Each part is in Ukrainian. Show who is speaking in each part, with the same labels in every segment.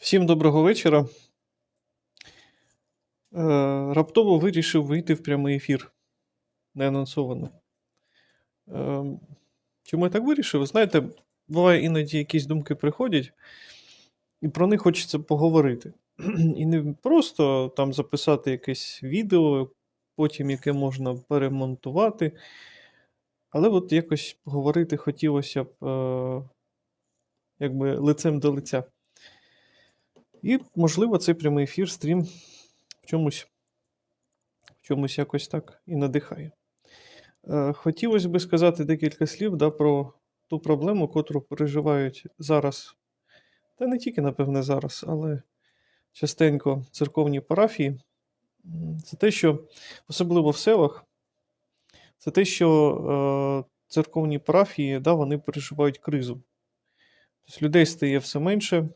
Speaker 1: Всім доброго вечора. Е, раптово вирішив вийти в прямий ефір. Неанонсовано. Е, чому я так вирішив? Знаєте, буває іноді якісь думки приходять, і про них хочеться поговорити. І не просто там записати якесь відео, потім яке можна перемонтувати. Але от якось поговорити хотілося б е, якби лицем до лиця. І, можливо, цей прямий ефір, стрім в чомусь, в чомусь якось так і надихає. Е, Хотілося би сказати декілька слів да, про ту проблему, котру переживають зараз, та не тільки, напевне, зараз, але частенько церковні парафії. Це те, що, особливо в селах, це те, що е, церковні парафії да, вони переживають кризу. Тобто людей стає все менше.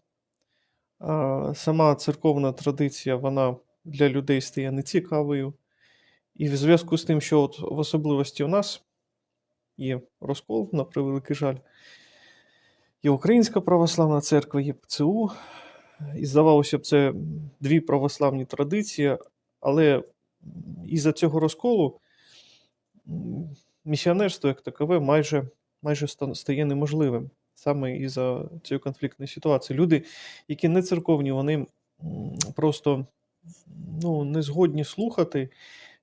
Speaker 1: Сама церковна традиція вона для людей стає нецікавою. І в зв'язку з тим, що от в особливості у нас є розкол, на превеликий жаль, є Українська православна церква, є ПЦУ. І здавалося б, це дві православні традиції, але із-за цього розколу місіонерство як такове майже, майже стає неможливим. Саме із-за цієї конфліктної ситуації. Люди, які не церковні, вони просто ну, не згодні слухати,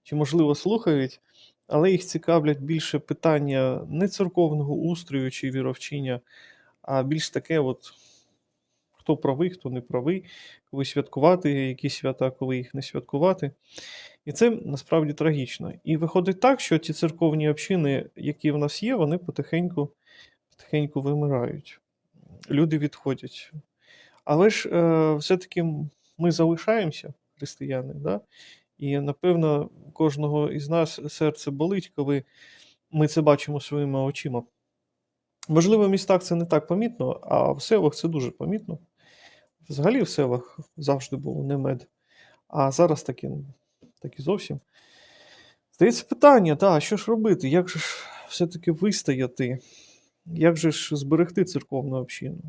Speaker 1: чи, можливо, слухають, але їх цікавлять більше питання не церковного устрою чи віровчення, а більш таке, от, хто правий, хто не правий, коли святкувати якісь свята, коли їх не святкувати. І це насправді трагічно. І виходить так, що ті церковні общини, які в нас є, вони потихеньку, потихеньку вимирають. Люди відходять. Але ж е, все-таки ми залишаємося, християни, да? і напевно кожного із нас серце болить, коли ми це бачимо своїми очима. Можливо, в містах це не так помітно, а в селах це дуже помітно. Взагалі в селах завжди було не мед. А зараз таки, таки зовсім. Здається, питання, та, що ж робити? Як же ж все-таки вистояти? Як же ж зберегти церковну общину?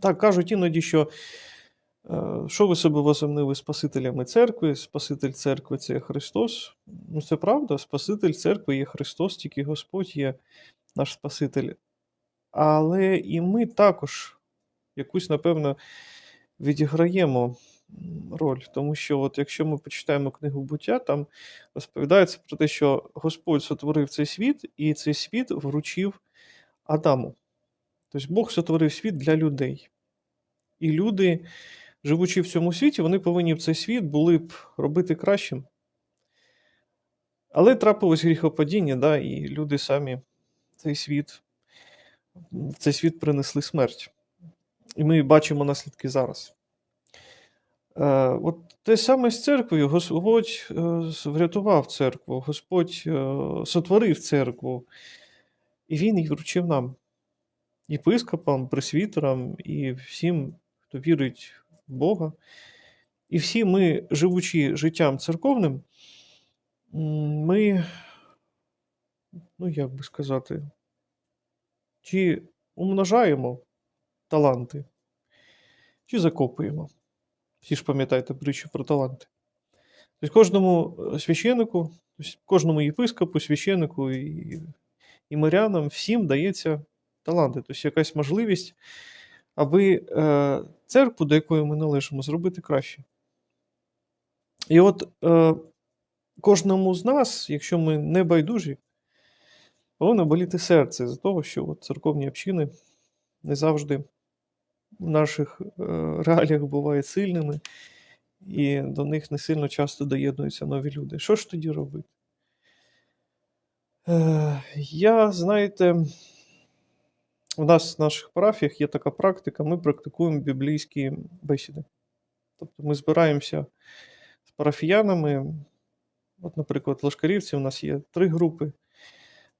Speaker 1: Так кажуть іноді, що е, що ви себе возомнили Спасителями церкви? Спаситель церкви це Христос. Ну, це правда, Спаситель церкви є Христос, тільки Господь є наш Спаситель. Але і ми також якусь, напевно, відіграємо роль. Тому що, от якщо ми почитаємо книгу буття, там розповідається про те, що Господь сотворив цей світ, і цей світ вручив Адаму. Тобто Бог сотворив світ для людей. І люди, живучи в цьому світі, вони повинні в цей світ були б робити кращим. Але трапилось гріхопадіння, да, і люди самі цей світ, цей світ принесли смерть. І ми бачимо наслідки зараз. Е, от те саме з церквою. Господь е, врятував церкву, Господь е, сотворив церкву, і Він її вручив нам, єпископам, пресвітерам і всім, хто вірить в Бога. І всі ми, живучи життям церковним, ми, ну як би сказати, чи умножаємо таланти, чи закопуємо. Всі ж пам'ятаєте притчу про таланти. Тобто кожному е, священнику, тобто кожному єпископу, священнику і, і мирянам всім дається таланти, тобто якась можливість, аби е, церкву, до якої ми належимо, зробити краще. І от е, кожному з нас, якщо ми не байдужі, повинно боліти серце з того, що от церковні общини не завжди в наших е, реаліях бувають сильними, і до них не сильно часто доєднуються нові люди. Що ж тоді робити? Я, знаєте, у нас в наших парафіях є така практика, ми практикуємо біблійські бесіди. Тобто ми збираємося з парафіянами. От, наприклад, в Лошкарівці у нас є три групи.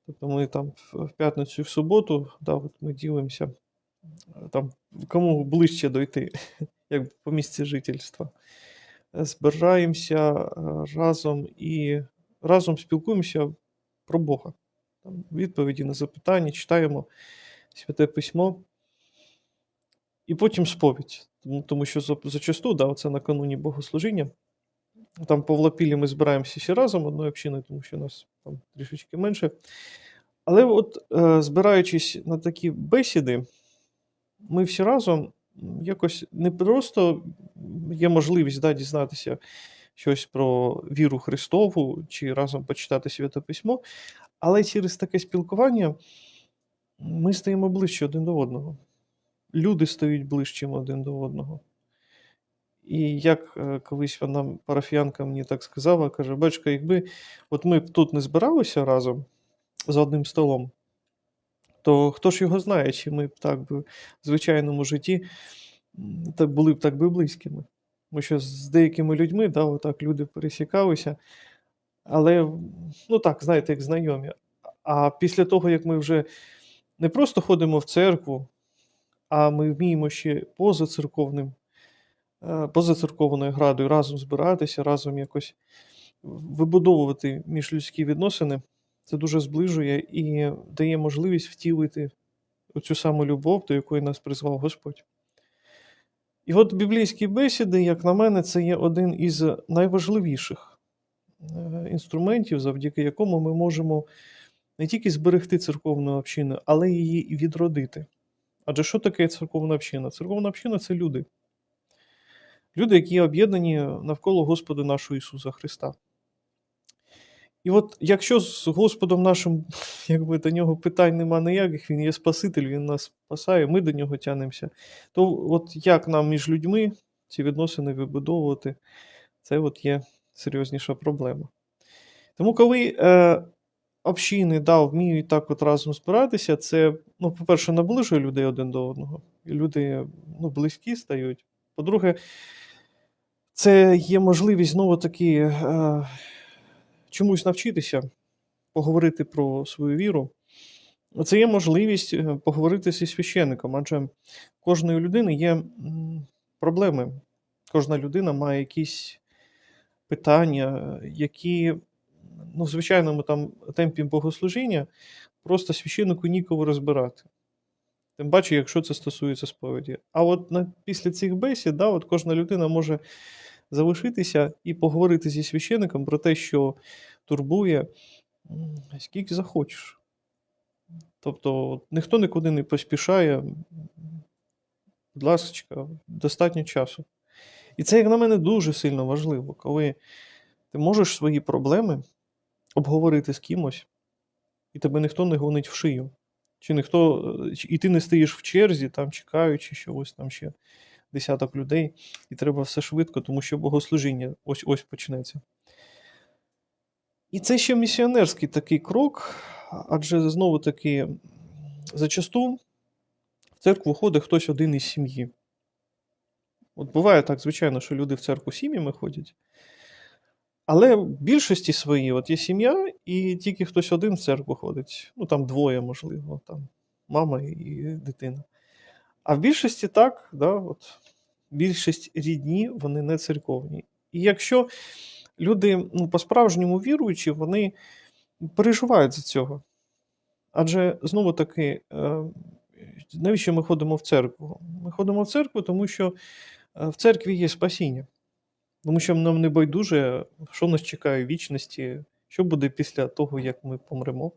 Speaker 1: Тобто ми там в в п'ятницю і в суботу, да, от ми ділимося, там, кому ближче дойти, як по місці жительства. Збираємося разом і разом спілкуємося про Бога. Там, відповіді на запитання, читаємо Святе Письмо. І потім сповідь. Тому, тому що зачасту, да, це накануні богослужіння. Там по Влапілі ми збираємося всі разом одною общиною, тому що нас там трішечки менше. Але от е, збираючись на такі бесіди, ми всі разом якось не просто є можливість да, дізнатися щось про віру Христову чи разом почитати Святе Письмо, але через таке спілкування ми стаємо ближче один до одного. Люди стають ближчим один до одного. І як е, колись вона парафіянка мені так сказала, каже: Бачка, якби от ми б тут не збиралися разом за одним столом, то хто ж його знає, чи ми б так би в звичайному житті були б так би близькими. Тому що з деякими людьми, да, отак люди пересікалися, але ну так, знаєте, як знайомі. А після того, як ми вже не просто ходимо в церкву, а ми вміємо ще поза церковним, е, поза церковною градою разом збиратися, разом якось вибудовувати міжлюдські відносини, це дуже зближує і дає можливість втілити цю саму любов, до якої нас призвав Господь. І от біблійські бесіди, як на мене, це є один із найважливіших е, інструментів, завдяки якому ми можемо не тільки зберегти церковну общину, але її відродити. Адже що таке церковна община? Церковна община це люди. Люди, які об'єднані навколо Господа нашого Ісуса Христа. І от якщо з Господом нашим, якби до нього питань нема ніяких, Він є Спаситель, Він нас спасає, ми до нього тянемося, то от як нам між людьми ці відносини вибудовувати, це от є серйозніша проблема. Тому, коли е, общини да, вміють так от разом збиратися, це, ну, по-перше, наближує людей один до одного, і люди ну, близькі стають. По-друге, це є можливість знову таки е, чомусь навчитися, поговорити про свою віру. Це є можливість е, поговорити зі священником, адже кожної людини є проблеми. Кожна людина має якісь питання, які ну, в звичайному там темпі богослужіння просто священнику нікого розбирати. Тим паче, якщо це стосується сповіді. А от на, після цих бесід, да, от кожна людина може залишитися і поговорити зі священником про те, що турбує, скільки захочеш. Тобто ніхто нікуди не поспішає. Будь ласка, достатньо часу. І це, як на мене, дуже сильно важливо, коли ти можеш свої проблеми обговорити з кимось, і тебе ніхто не гонить в шию. Чи ніхто, е, і ти не стоїш в черзі, там чекаючи, ось там ще десяток людей, і треба все швидко, тому що богослужіння ось ось почнеться. І це ще місіонерський такий крок, адже знову таки зачасту в церкву ходить хтось один із сім'ї. От буває так, звичайно, що люди в церкву сім'ями ходять. Але в більшості своїй от є сім'я, і тільки хтось один в церкву ходить. Ну там двоє, можливо, там мама і дитина. А в більшості так, да, от, більшість рідні, вони не церковні. І якщо люди ну, по-справжньому віруючі, вони переживають за цього. Адже знову таки, е, навіщо ми ходимо в церкву? Ми ходимо в церкву, тому що е, в церкві є спасіння. Тому що нам не байдуже, що нас чекає в вічності, що буде після того, як ми помремо.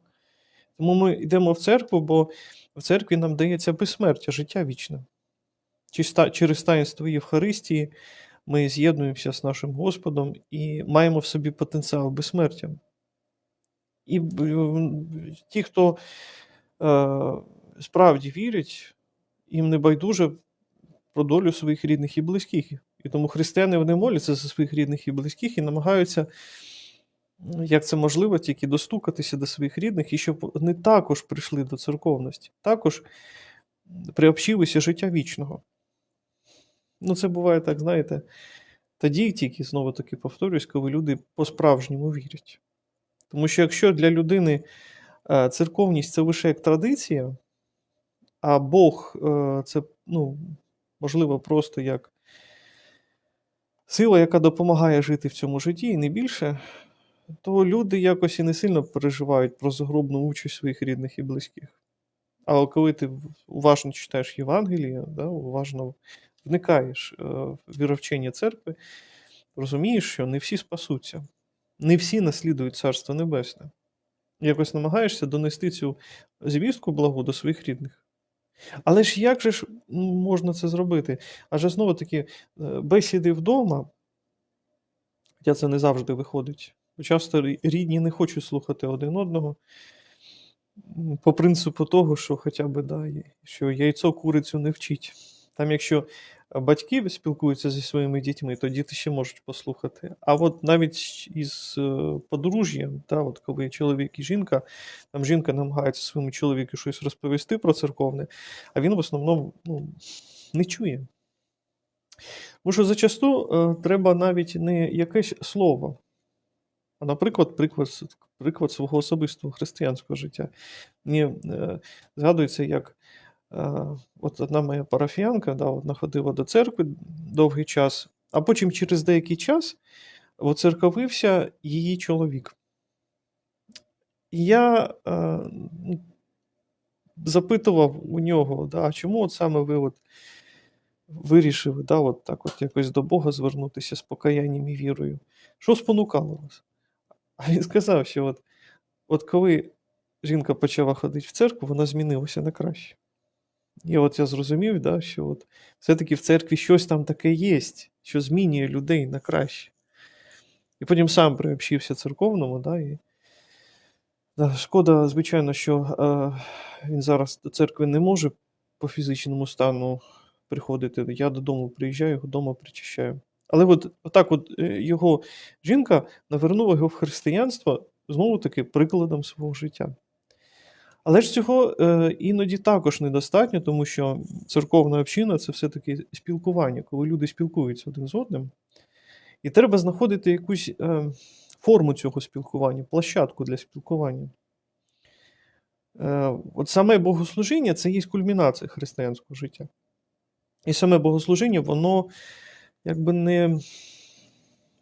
Speaker 1: Тому ми йдемо в церкву, бо в церкві нам дається безсмертя, життя вічне. Через таїнство Євхаристії ми з'єднуємося з нашим Господом і маємо в собі потенціал безсмертя. І е, ті, хто е, справді вірять, їм не байдуже про долю своїх рідних і близьких. І тому християни вони моляться за своїх рідних і близьких і намагаються, як це можливо, тільки достукатися до своїх рідних, і щоб вони також прийшли до церковності, також приобщилися життя вічного. Ну, це буває так, знаєте, тоді тільки знову таки повторюсь, коли люди по-справжньому вірять. Тому що якщо для людини е, церковність це лише як традиція, а Бог е, це, ну, можливо, просто як сила, яка допомагає жити в цьому житті, і не більше, то люди якось і не сильно переживають про загробну участь своїх рідних і близьких. Але коли ти уважно читаєш Євангеліє, да, уважно вникаєш е, в віровчення церкви, розумієш, що не всі спасуться, не всі наслідують Царство Небесне. Якось намагаєшся донести цю звістку благу до своїх рідних. Але ж як же ж можна це зробити? Адже знову таки, е, бесіди вдома, хоча це не завжди виходить. Часто рідні не хочуть слухати один одного по принципу того, що хоча б да, що яйцо курицю не вчить. Там, якщо батьки спілкуються зі своїми дітьми, то діти ще можуть послухати. А от навіть із е, подружжям, да, от коли чоловік і жінка, там жінка намагається своєму чоловіку щось розповісти про церковне, а він в основному ну, не чує. Тому що зачасту е, треба навіть не якесь слово, наприклад, приклад, приклад свого особистого християнського життя. Мені е, згадується, як е, от одна моя парафіянка да, от, находила до церкви довгий час, а потім через деякий час оцерковився її чоловік. І я е, запитував у нього, да, чому от саме ви от вирішили да, от так от якось до Бога звернутися з покаянням і вірою? Що спонукало вас? А він сказав, що от, от коли жінка почала ходити в церкву, вона змінилася на краще. І от я зрозумів, да, що от все-таки в церкві щось там таке є, що змінює людей на краще. І потім сам приобщився церковному, да, і да, шкода, звичайно, що е, він зараз до церкви не може по фізичному стану приходити. Я додому приїжджаю, його вдома причащаю. Але от так от е, його жінка навернула його в християнство знову таки прикладом свого життя. Але ж цього е, іноді також недостатньо, тому що церковна община це все-таки спілкування, коли люди спілкуються один з одним. І треба знаходити якусь е, форму цього спілкування, площадку для спілкування. От саме богослужіння це є кульмінація християнського життя. І саме богослужіння, воно якби не,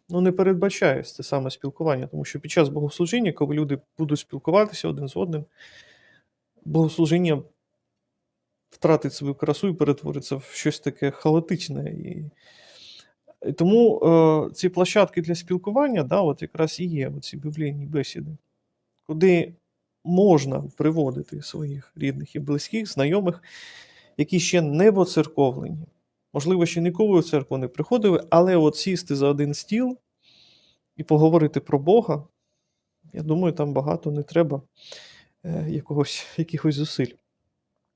Speaker 1: ну, не передбачає це саме спілкування, тому що під час богослужіння, коли люди будуть спілкуватися один з одним, богослужіння втратить свою красу і перетвориться в щось таке хаотичне. І, і тому е, ці площадки для спілкування, да, от якраз і є ці біблійні бесіди, куди можна приводити своїх рідних і близьких, знайомих, які ще не воцерковлені. Можливо, ще ніколи в церкву не приходили, але от сісти за один стіл і поговорити про Бога, я думаю, там багато не треба е, якогось, якихось зусиль.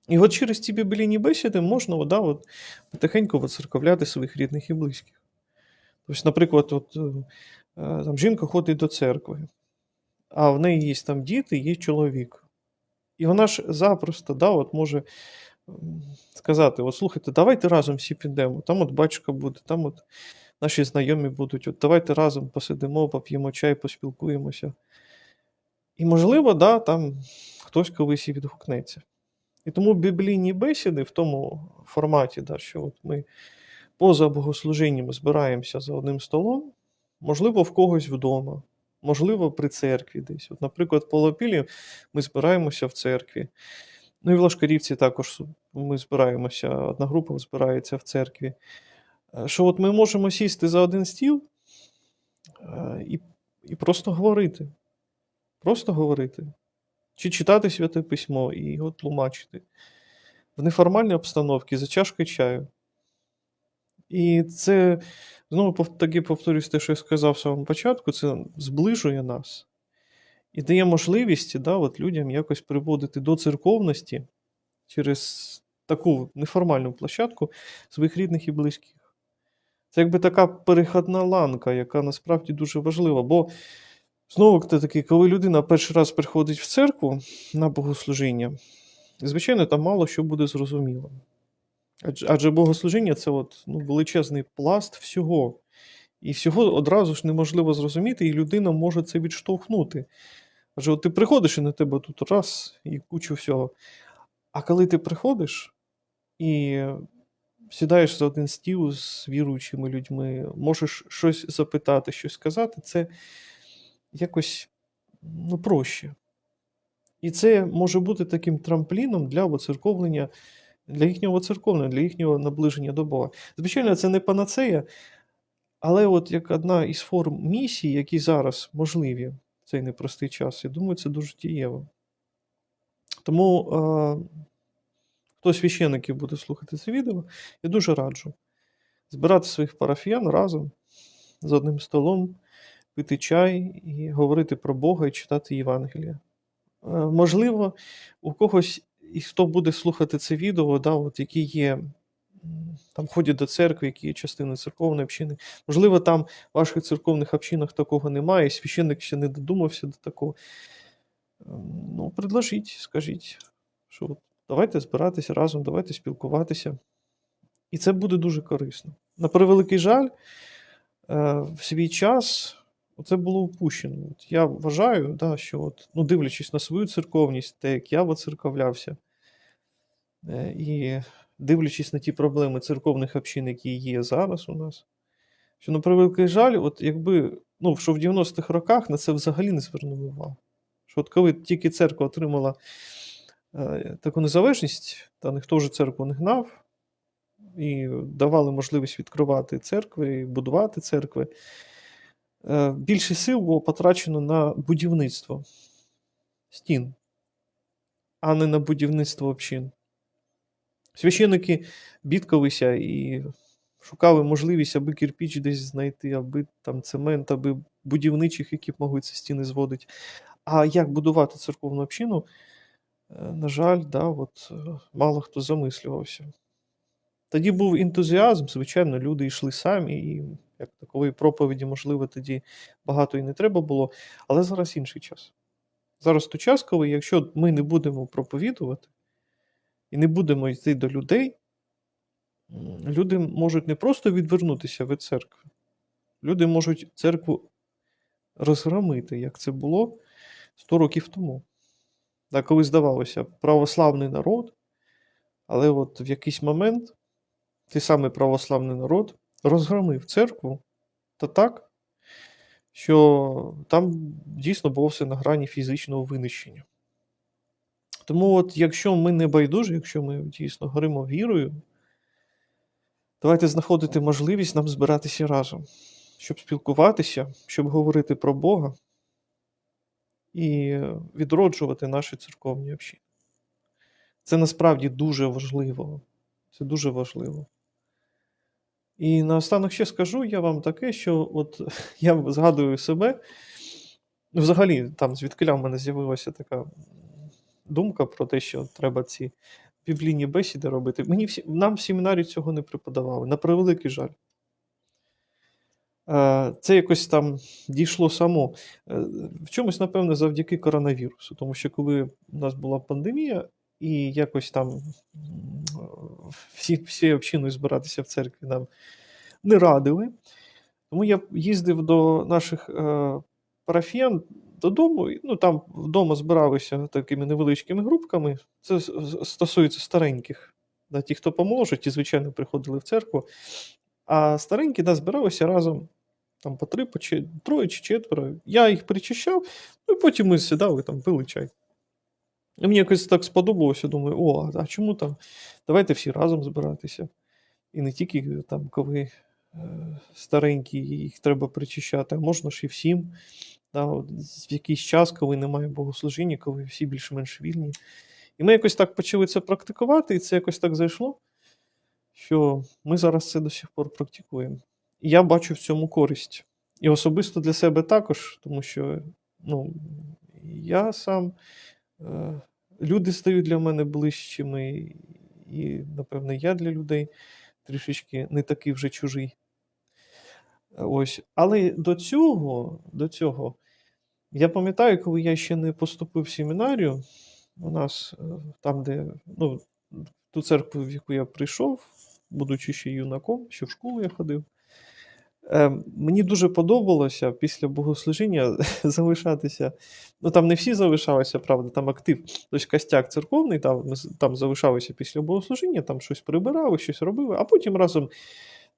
Speaker 1: І от через ці біблійні бесіди можна от, да, от, потихеньку воцерковляти своїх рідних і близьких. Тобто, наприклад, от, е, е, там, жінка ходить до церкви, а в неї є там діти, є чоловік. І вона ж запросто да, от може сказати: от слухайте, давайте разом всі підемо. Там от батько буде, там от наші знайомі будуть. От давайте разом посидимо, поп'ємо чай, поспілкуємося. І, можливо, да, там хтось колись і відгукнеться. І тому біблійні бесіди в тому форматі, да, що от ми поза богослужінням збираємося за одним столом, можливо, в когось вдома, можливо, при церкві десь. От, наприклад, по Лопілі ми збираємося в церкві. Ну і в Лашкарівці також ми збираємося, одна група збирається в церкві. Е, Що от ми можемо сісти за один стіл е, і, і просто говорити. Просто говорити. Чи читати святе письмо і його тлумачити в неформальній обстановці за чашкою чаю. І це, знову таки повторюсь те, що я сказав в самому початку, це зближує нас і дає можливість да, от людям якось приводити до церковності через таку неформальну площадку своїх рідних і близьких. Це якби така перехідна ланка, яка насправді дуже важлива. Бо знову таки, коли людина перший раз приходить в церкву на богослужіння, звичайно, там мало що буде зрозуміло. Адже, богослужіння це от, ну, величезний пласт всього. І всього одразу ж неможливо зрозуміти, і людина може це відштовхнути. Адже от ти приходиш і на тебе тут раз і кучу всього. А коли ти приходиш і сідаєш за один стіл з віруючими людьми, можеш щось запитати, щось сказати, це якось ну, проще. І це може бути таким трампліном для воцерковлення, для їхнього воцерковлення, для їхнього наближення до Бога. Звичайно, це не панацея, але от як одна із форм місії, які зараз можливі цей непростий час, я думаю, це дуже дієво. Тому е, хто священників буде слухати це відео, я дуже раджу збирати своїх парафіян разом за одним столом, пити чай і говорити про Бога і читати Євангелія. Е, Можливо, у когось, і хто буде слухати це відео, да, от, які є там ходять до церкви, які є частиною церковної общини. Можливо, там в ваших церковних общинах такого немає, і священник ще не додумався до такого. Ем, Ну, предложіть, скажіть, що давайте збиратися разом, давайте спілкуватися. І це буде дуже корисно. На превеликий жаль, е, в свій час це було упущено. От я вважаю, да, що, от, ну, дивлячись на свою церковність, те, як я воцерковлявся, е, і дивлячись на ті проблеми церковних общин, які є зараз у нас, що на превеликий жаль, от якби, ну, що в 90-х роках на це взагалі не звернули увагу. Що от коли тільки церква отримала е, таку незалежність, та ніхто вже церкву не гнав, і давали можливість відкривати церкви, і будувати церкви. Е, Більше сил було потрачено на будівництво стін, а не на будівництво общин. Священники бідкалися і шукали можливість, аби кирпіч десь знайти, аби там цемент, аби будівничих, які б могли ці стіни зводити. А як будувати церковну общину, е, на жаль, да, от, е, мало хто замислювався. Тоді був ентузіазм, звичайно, люди йшли самі, і як такової проповіді, можливо, тоді багато і не треба було. Але зараз інший час. Зараз той час, коли якщо ми не будемо проповідувати і не будемо йти до людей, люди можуть не просто відвернутися від церкви, люди можуть церкву розгромити, як це було 100 років тому. Так, коли здавалося, православний народ, але от в якийсь момент той самий православний народ розгромив церкву та так, що там дійсно було все на грані фізичного винищення. Тому, от, якщо ми не байдужі, якщо ми дійсно горимо вірою, давайте знаходити можливість нам збиратися разом, щоб спілкуватися, щоб говорити про Бога і відроджувати наші церковні общини. Це насправді дуже важливо. Це дуже важливо. І наостанок ще скажу я вам таке, що от я згадую себе. Взагалі, там звідкиля в мене з'явилася така думка про те, що треба ці біблійні бесіди робити. Мені всі, нам в семінарі цього не преподавали, на превеликий жаль. Е, Це якось там дійшло само. Е, В чомусь, напевно, завдяки коронавірусу. Тому що коли у нас була пандемія, і якось там всі, всі общиною збиратися в церкві нам не радили. Тому я їздив до наших е, парафіян додому, ну там вдома збиралися такими невеличкими групками. Це стосується стареньких. Да, ті, хто помоложе, ті, звичайно, приходили в церкву. А старенькі да, збиралися разом там по три, по чи, троє чи четверо. Я їх причащав, ну і потім ми сідали там, пили чай. І мені якось так сподобалося, думаю, о, а чому там? Давайте всі разом збиратися. І не тільки там, коли е, старенькі, їх треба причащати, а можна ж і всім. Да, в якийсь час, коли немає богослужіння, коли всі більш-менш вільні. І ми якось так почали це практикувати, і це якось так зайшло, що ми зараз це до сих пор практикуємо. І я бачу в цьому користь. І особисто для себе також, тому що ну, я сам, е, люди стають для мене ближчими, і, напевне, я для людей трішечки не такий вже чужий. Ось. Але до цього, до цього, я пам'ятаю, коли я ще не поступив в семінарію, у нас е, там, де ну, ту церкву, в яку я прийшов, будучи ще юнаком, ще в школу я ходив. Е, мені дуже подобалося після богослужіння залишатися. Ну там не всі залишалися, правда, там актив, тобто костяк церковний, там, там залишалися після богослужіння, там щось прибирали, щось робили, а потім разом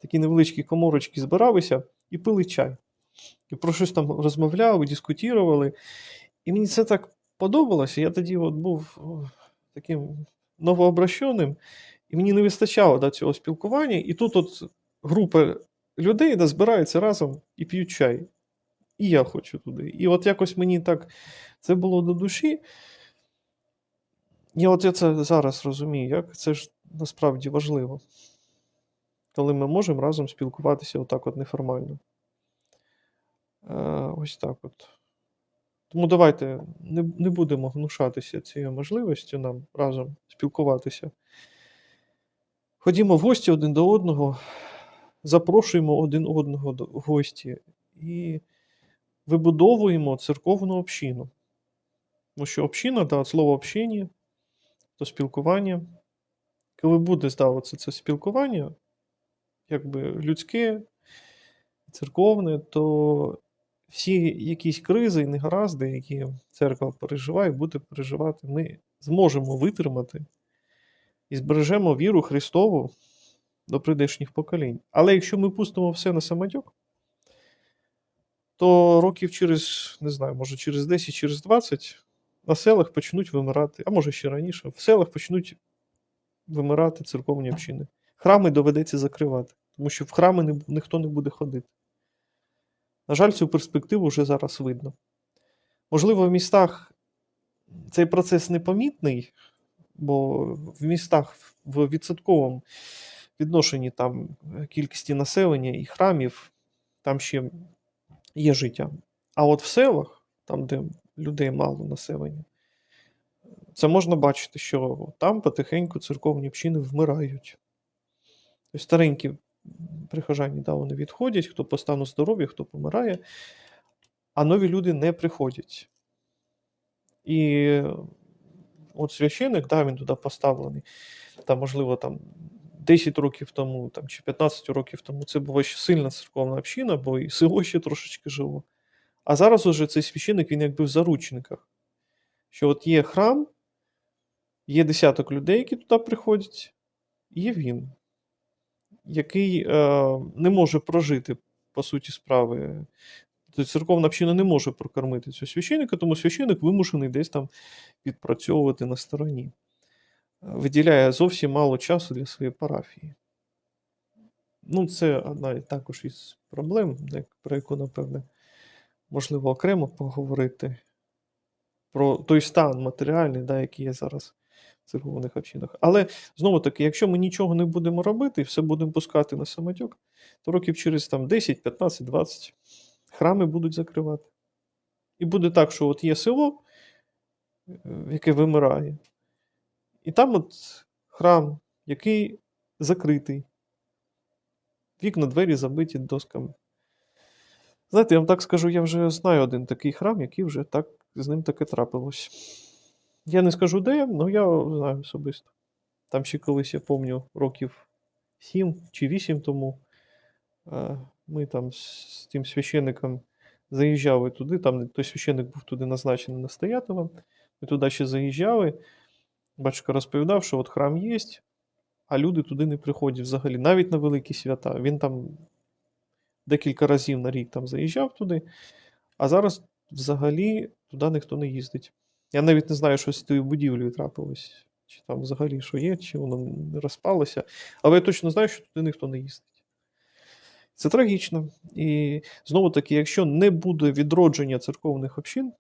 Speaker 1: такі невеличкі коморочки збиралися і пили чай. І про щось там розмовляли, дискутували. І мені це так сподобалося. Я тоді от був таким новообращеним, і мені не вистачало да, цього спілкування. І тут от група людей да, збираються разом і п'ють чай. І я хочу туди. І от якось мені так це було до душі. І от я це зараз розумію, як це ж насправді важливо, коли ми можемо разом спілкуватися отак от неформально. Е, ось так от. Тому давайте не, не будемо гнушатися цією можливістю нам разом спілкуватися. Ходімо в гості один до одного, запрошуємо один одного в гості і вибудовуємо церковну общину. Тому що община, да, слово общення, то спілкування. Коли буде здаватися це спілкування, якби людське, церковне, то всі якісь кризи і негаразди, які церква переживає, буде переживати, ми зможемо витримати і збережемо віру Христову до прийдешніх поколінь. Але якщо ми пустимо все на самотек, то років через, не знаю, може через 10, через 20 на селах почнуть вимирати, а може ще раніше, в селах почнуть вимирати церковні общини. Храми доведеться закривати, тому що в храми не, ніхто не буде ходити. На жаль, цю перспективу вже зараз видно. Можливо, в містах цей процес непомітний, бо в містах в відсотковому відношенні там кількості населення і храмів, там ще є життя. А от в селах, там, де людей мало населення, це можна бачити, що там потихеньку церковні общини вмирають. Тобто старенькі прихожані, да, вони відходять, хто по стану здоров'я, хто помирає, а нові люди не приходять. І от священик, да, він туди поставлений, там, можливо, там 10 років тому там, чи 15 років тому це була ще сильна церковна община, бо і село ще трошечки жило. А зараз уже цей священик, він якби в заручниках. Що от є храм, є десяток людей, які туди приходять, і є він, який е, не може прожити, по суті, справи. Тобто церковна община не може прокормити цього священника, тому священик вимушений десь там відпрацьовувати на стороні. Виділяє зовсім мало часу для своєї парафії. Ну, це одна також із проблем, про яку, напевне, можливо, окремо поговорити. Про той стан матеріальний, да, який є зараз в церковних общинах. Але знову таки, якщо ми нічого не будемо робити і все будемо пускати на самотек, то років через там, 10, 15, 20 храми будуть закривати. І буде так, що от є село, е, яке вимирає, і там от храм, який закритий, вікна, двері забиті досками. Знаєте, я вам так скажу, я вже знаю один такий храм, який вже так з ним таке трапилось. Я не скажу де, але я знаю особисто. Там ще колись, я пам'ятаю, років 7 чи 8 тому е, ми там з тим священником заїжджали туди, там той священник був туди назначений настоятелем. Ми туди ще заїжджали. Батюшка розповідав, що от храм є, а люди туди не приходять взагалі, навіть на великі свята. Він там декілька разів на рік там заїжджав туди, а зараз взагалі туди ніхто не їздить. Я навіть не знаю, що з тією будівлею трапилось. Чи там взагалі що є, чи воно розпалося. Але я точно знаю, що туди ніхто не їздить. Це трагічно. І знову таки, якщо не буде відродження церковних общин,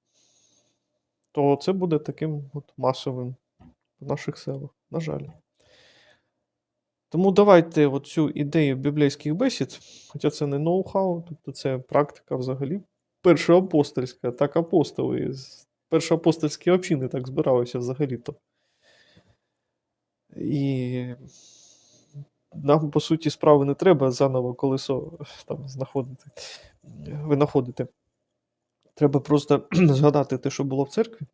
Speaker 1: то це буде таким от масовим в наших селах, на жаль. Тому давайте цю ідею біблійських бесід, хоча це не ноу-хау, тобто це практика взагалі першоапостольська, так апостоли, першоапостольські общини так збиралися взагалі-то. І нам, по суті, справи не треба заново колесо там знаходити, винаходити. Треба просто згадати те, що було в церкві,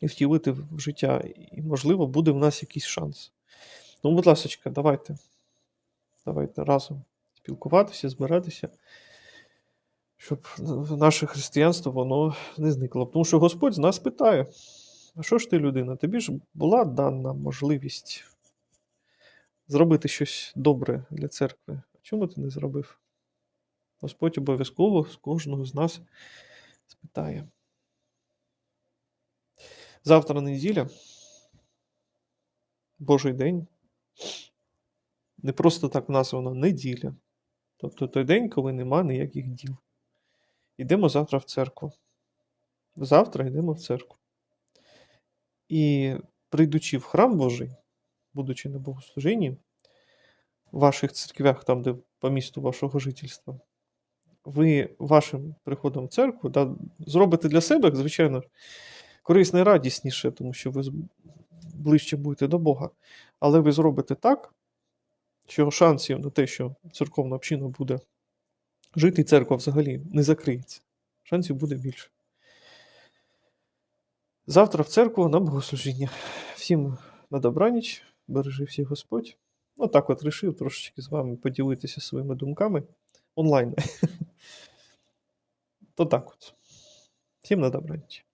Speaker 1: і втілити в життя. І, можливо, буде в нас якийсь шанс. Ну, будь ласка, давайте. Давайте разом спілкуватися, збиратися, щоб наше християнство воно не зникло. Тому що Господь з нас питає: а що ж ти, людина? Тобі ж була дана можливість зробити щось добре для церкви. А чому ти не зробив? Господь обов'язково з кожного з нас спитає. Завтра неділя. Божий день. Не просто так названо неділя. Тобто той день, коли нема ніяких діл. Йдемо завтра в церкву. Завтра йдемо в церкву. І прийдучи в храм Божий, будучи на богослужінні, в ваших церквях, там, де по місту вашого жительства, ви вашим приходом в церкву да, зробите для себе, звичайно, корисне і радісніше, тому що ви ближче будете до Бога. Але ви зробите так, що шансів на те, що церковна община буде жити, церква взагалі не закриється. Шансів буде більше. Завтра в церкву на богослужіння. Всім на добраніч, бережи всіх Господь. Отак от рішив трошечки з вами поділитися своїми думками онлайн. То так от. Всім на добраніч.